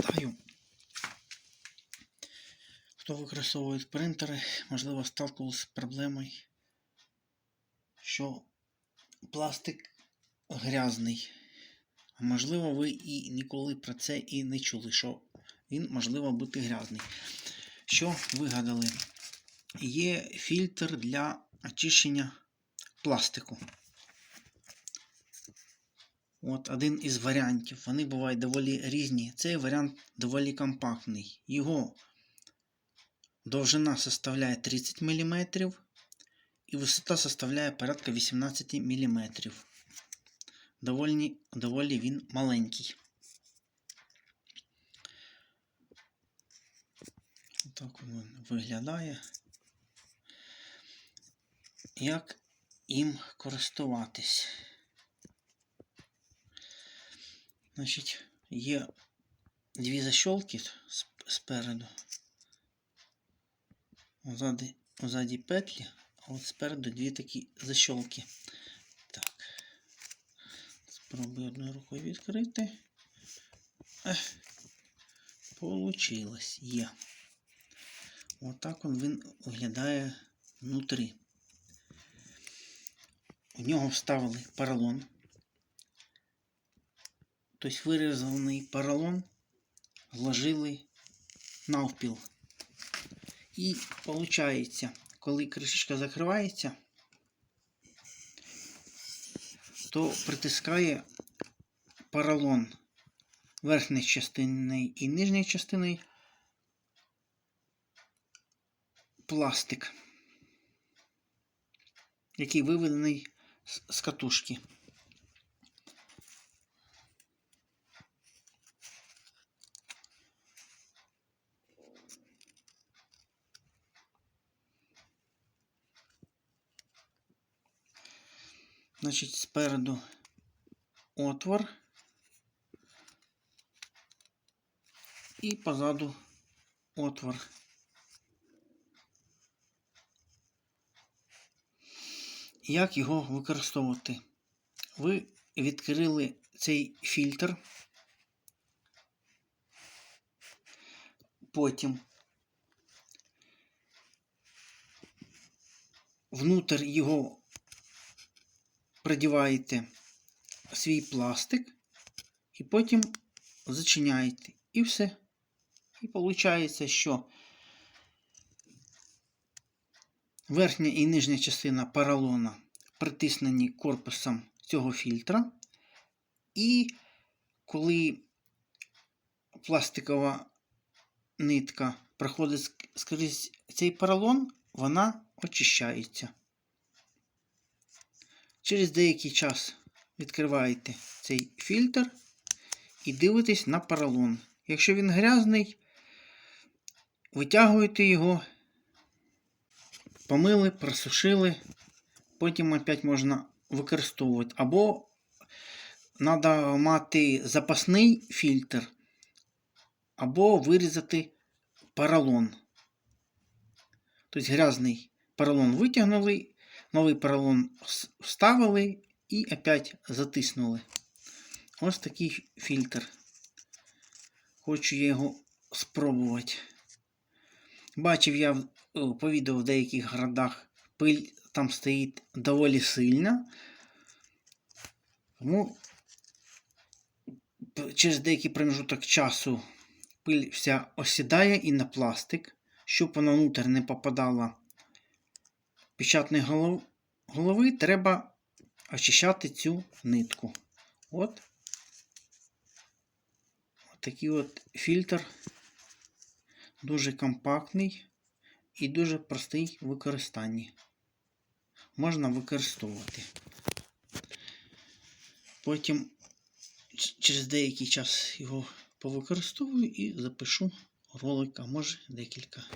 Нагадаю, хто використовує принтери, можливо, сталкувалися з проблемою, що пластик грязний. Можливо, ви і ніколи про це і не чули, що він можливо бути грязний. Що вигадали? Є фільтр для очищення пластику. От один із варіантів. Вони бувають доволі різні. Цей варіант доволі компактний. Його довжина составляє 30 мм і висота составляє порядка 18 мм. Доволі, доволі він маленький. Так він виглядає. Як їм користуватись? Значить, є дві защолки спереду. Ззаді, ззаді петлі, а от спереду дві такі защолки. Так. Спробую одною рукою відкрити. Ех, получилось. Є. Отак он він виглядає внутрі. У нього вставили поролон. Тобто вирізаний поролон зложили навпіл. І виходить, коли кришечка закривається, то притискає поролон верхньої частини і нижньої частини пластик, який виведений з катушки. Значить, спереду отвор і позаду отвор. Як його використовувати? Ви відкрили цей фільтр, потім внутрь його продіваєте свій пластик і потім зачиняєте. І все. І виходить, що верхня і нижня частина поролона притиснені корпусом цього фільтра. І коли пластикова нитка проходить ск- скрізь цей поролон, вона очищається. Через деякий час відкриваєте цей фільтр і дивитесь на поролон. Якщо він грязний, витягуєте його, помили, просушили, потім опять можна використовувати. Або треба мати запасний фільтр, або вирізати поролон. Тобто грязний поролон витягнули, новий поролон вставили і опять затиснули. Ось такий фільтр. Хочу я його спробувати. Бачив я по відео в деяких городах пиль там стоїть доволі сильна. Тому через деякий промежуток часу пиль вся осідає і на пластик, щоб вона внутрь не попадала печатної голов- голови, треба очищати цю нитку. От. Такий от фільтр. Дуже компактний і дуже простий в використанні. Можна використовувати. Потім через деякий час його повикористовую і запишу ролик, а може декілька.